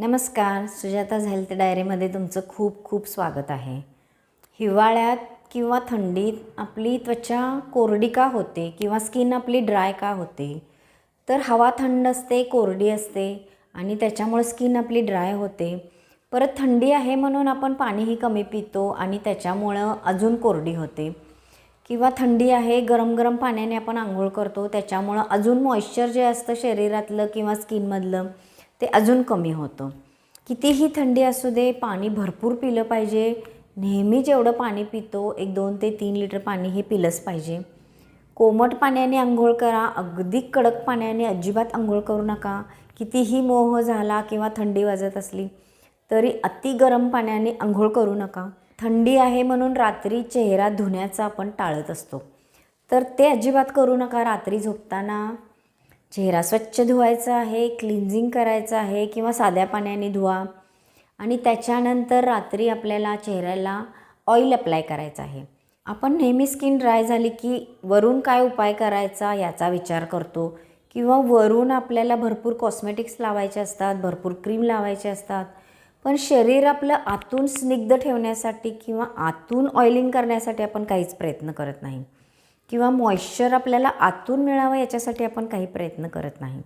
नमस्कार सुजाताज हेल्थ डायरीमध्ये तुमचं खूप खूप स्वागत आहे. हिवाळ्यात किंवा थंडीत आपली त्वचा कोरडी का होते किंवा स्किन आपली ड्राय का होते? तर हवा थंड असते कोरडी असते आणि त्याच्यामुळे स्किन आपली ड्राय होते. परत थंडी आहे म्हणून आपण पाणीही कमी पितो आणि त्याच्यामुळं अजून कोरडी होते. किंवा थंडी आहे गरम गरम पाण्याने आपण आंघोळ करतो त्याच्यामुळं अजून मॉइश्चर जे असतं शरीरातलं किंवा स्किनमधलं ते अजून कमी होतं. कितीही थंडी असू दे पाणी भरपूर पिलं पाहिजे. नेहमी जेवढं पाणी पितो एक दोन ते तीन लिटर पाणी हे पिलंच पाहिजे. कोमट पाण्याने आंघोळ करा अगदी कडक पाण्याने अजिबात आंघोळ करू नका. कितीही मोह झाला किंवा थंडी वाजत असली तरी अति गरम पाण्याने आंघोळ करू नका. थंडी आहे म्हणून रात्री चेहरा धुण्याचा आपण टाळत असतो. तर ते अजिबात करू नका रात्री झोपताना. चेहरा स्वच्छ धुवायचा आहे क्लिन्झिंग करायचं आहे किंवा साध्या पाण्याने धुवा. आणि त्याच्यानंतर रात्री आपल्याला चेहऱ्याला ऑइल अप्लाय करायचं आहे. आपण नेहमी स्किन ड्राय झाली की वरून काय उपाय करायचा याचा विचार करतो. किंवा वरून आपल्याला भरपूर कॉस्मेटिक्स लावायचे असतात भरपूर क्रीम लावायचे असतात. पण शरीर आपलं आतून स्निग्ध ठेवण्यासाठी किंवा आतून ऑइलिंग करण्यासाठी आपण काहीच प्रयत्न करत नाही. किंवा मॉइश्चर आपल्याला आतून मिळावं याच्यासाठी आपण काही प्रयत्न करत नाही.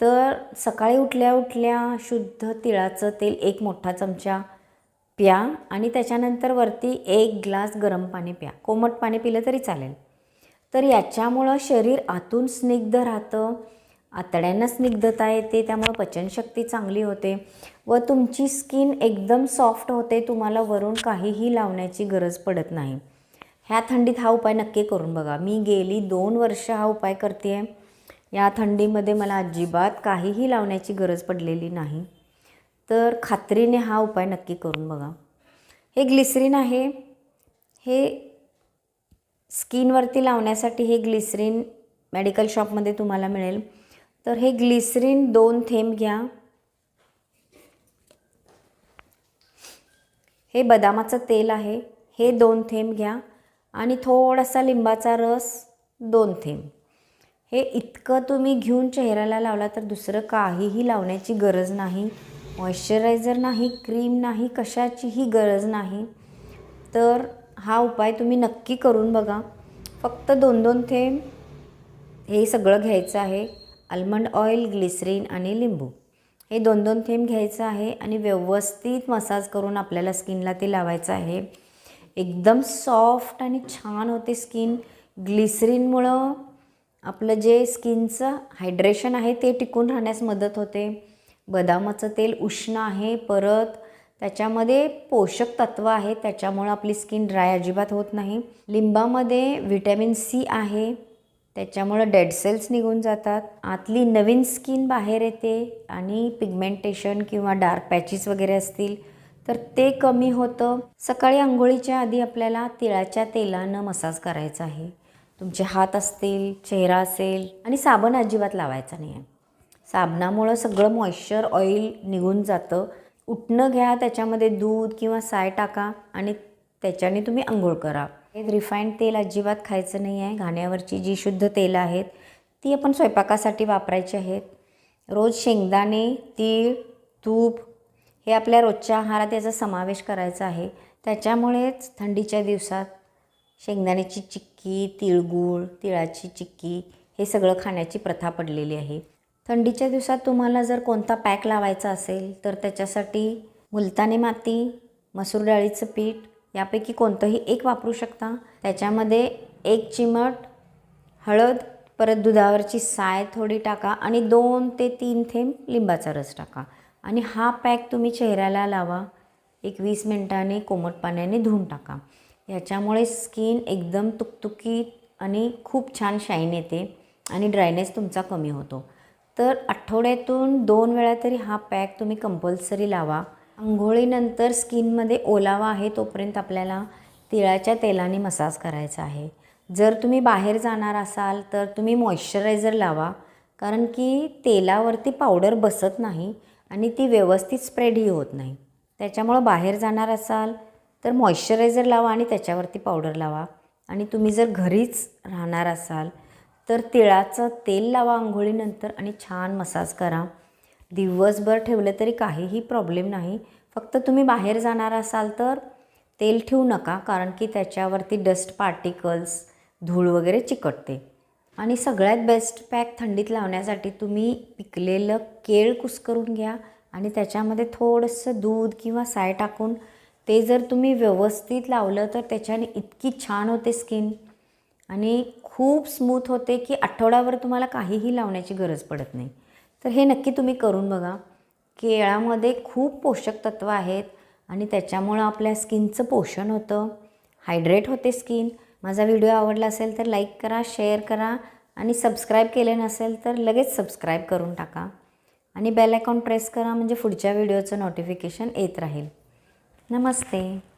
तर सकाळी उठल्या उठल्या शुद्ध तिळाचं तेल एक मोठा चमचा प्या आणि त्याच्यानंतर वरती एक ग्लास गरम पाणी प्या. कोमट पाणी पिलं तरी चालेल. तर याच्यामुळं शरीर आतून स्निग्ध राहतं. आतड्यांना स्निग्धता येते त्यामुळं पचनशक्ती चांगली होते. व तुमची स्किन एकदम सॉफ्ट होते तुम्हाला वरून काहीही लावण्याची गरज पडत नाही. ह्या थंडीत हा उपाय नक्की करून बघा. मी गेली दोन वर्ष हा उपाय करते आहे या थंडीमध्ये मला अजिबात काहीही लावण्याची गरज पडलेली नाही. तर खात्रीने हा उपाय नक्की करून बघा. हे ग्लिसरीन आहे. हे स्किनवरती लावण्यासाठी हे ग्लिसरीन मेडिकल शॉपमध्ये तुम्हाला मिळेल. तर हे ग्लिसरीन दोन थेंब घ्या. हे बदामाचं तेल आहे. हे दोन थेंब घ्या. आणि थोडासा लिंबाचा रस दोन थेंब. हे इतकं तुम्ही घेऊन चेहऱ्याला लावला तर दुसरं काहीही लावण्याची गरज नाही. मॉइश्चरायझर नाही क्रीम नाही कशाचीही गरज नाही. तर हा उपाय तुम्ही नक्की करून बघा. फक्त दोन दोन थेंब. हे सगळं घ्यायचं आहे. आल्मंड ऑइल ग्लिसरीन आणि लिंबू. हे दोन दोन थेंब घ्यायचं आहे आणि व्यवस्थित मसाज करून आपल्याला स्किनला ते लावायचं आहे. एकदम सॉफ्ट आणि छान होते स्किन. ग्लिसरीनमुळं आपलं जे स्किनचं हायड्रेशन आहे ते टिकून राहण्यास मदत होते. बदामाचं तेल उष्ण आहे परत त्याच्यामध्ये पोषक तत्व आहे त्याच्यामुळं आपली स्किन ड्राय अजिबात होत नाही. लिंबामध्ये व्हिटॅमिन सी आहे त्याच्यामुळं डेड सेल्स निघून जातात. आतली नवीन स्किन बाहेर येते आणि पिगमेंटेशन किंवा डार्क पॅचेस वगैरे असतील तर ते कमी होतं. सकाळी आंघोळीच्या आधी आपल्याला तिळाच्या तेलानं मसाज करायचा आहे. तुमचे हात असतील चेहरा असेल आणि साबण अजिबात लावायचा नाही आहे. साबणामुळं सगळं मॉइश्चर ऑइल निघून जातं. उठणं घ्या त्याच्यामध्ये दूध किंवा साय टाका आणि त्याच्याने तुम्ही आंघोळ करा. हे रिफाईंड तेल अजिबात खायचं नाही आहे. घाण्यावरची जी शुद्ध तेलं आहेत ती आपण स्वयंपाकासाठी वापरायची आहेत. रोज शेंगदाणे तीळ तूप हे आपल्या रोजच्या आहारात याचा समावेश करायचा आहे. त्याच्यामुळेच थंडीच्या दिवसात शेंगदाण्याची चिक्की तिळगूळ तिळाची चिक्की हे सगळं खाण्याची प्रथा पडलेली आहे. थंडीच्या दिवसात तुम्हाला जर कोणता पॅक लावायचा असेल तर त्याच्यासाठी मुलतानी माती मसूर डाळीचं पीठ यापैकी कोणतंही एक वापरू शकता. त्याच्यामध्ये एक चिमट हळद परत दुधावरची साय थोडी टाका आणि दोन ते तीन थेंब लिंबाचा रस टाका. आणि हा पॅक तुम्ही चेहऱ्याला लावा. एक वीस मिनटाने कोमट पाण्याने धुवून टाका. याच्यामुळे स्किन एकदम तुकतुकीत आणि खूप छान शाईन येते आणि ड्रायनेस तुमचा कमी होतो. तर आठवड्यातून दोन वेळा तरी हा पॅक तुम्ही कंपल्सरी लावा. आंघोळीनंतर स्किनमध्ये ओलावा आहे तोपर्यंत आपल्याला तिळाच्या तेलाने मसाज करायचा आहे. जर तुम्ही बाहेर जाणार असाल तर तुम्ही मॉइश्चरायझर लावा. कारण की तेलावरती पावडर बसत नाही. आणि ती व्यवस्थित स्प्रेडही होत नाही. त्याच्यामुळं बाहेर जाणार असाल तर मॉइश्चरायझर लावा आणि त्याच्यावरती पावडर लावा. आणि तुम्ही जर घरीच राहणार असाल तर तिळाचं तेल लावा आंघोळीनंतर आणि छान मसाज करा. दिवसभर ठेवलं तरी काहीही प्रॉब्लेम नाही. फक्त तुम्ही बाहेर जाणार असाल तर तेल ठेवू नका कारण की त्याच्यावरती डस्ट पार्टिकल्स धूळ वगैरे चिकटते. आणि सगळ्यात बेस्ट पॅक थंडीत लावण्यासाठी तुम्ही पिकलेलं केळ कुस्करून घ्या आणि त्याच्यामध्ये थोडंसं दूध किंवा साय टाकून ते जर तुम्ही व्यवस्थित लावलं तर त्याच्याने इतकी छान होते स्किन आणि खूप स्मूथ होते की आठवड्यावर तुम्हाला काहीही लावण्याची गरज पडत नाही. तर हे नक्की तुम्ही करून बघा. केळामध्ये खूप पोषक तत्व आहेत आणि त्याच्यामुळं आपल्या स्किनचं पोषण होतं. हायड्रेट होते स्किन माझा व्हिडिओ आवडला असेल तर लाईक करा शेअर करा आणि सबस्क्राईब केले नसेल तर लगेच सबस्क्राईब करून टाका. आणि बेल आयकॉन प्रेस करा म्हणजे पुढच्या व्हिडिओचं नोटिफिकेशन येत राहील. नमस्ते.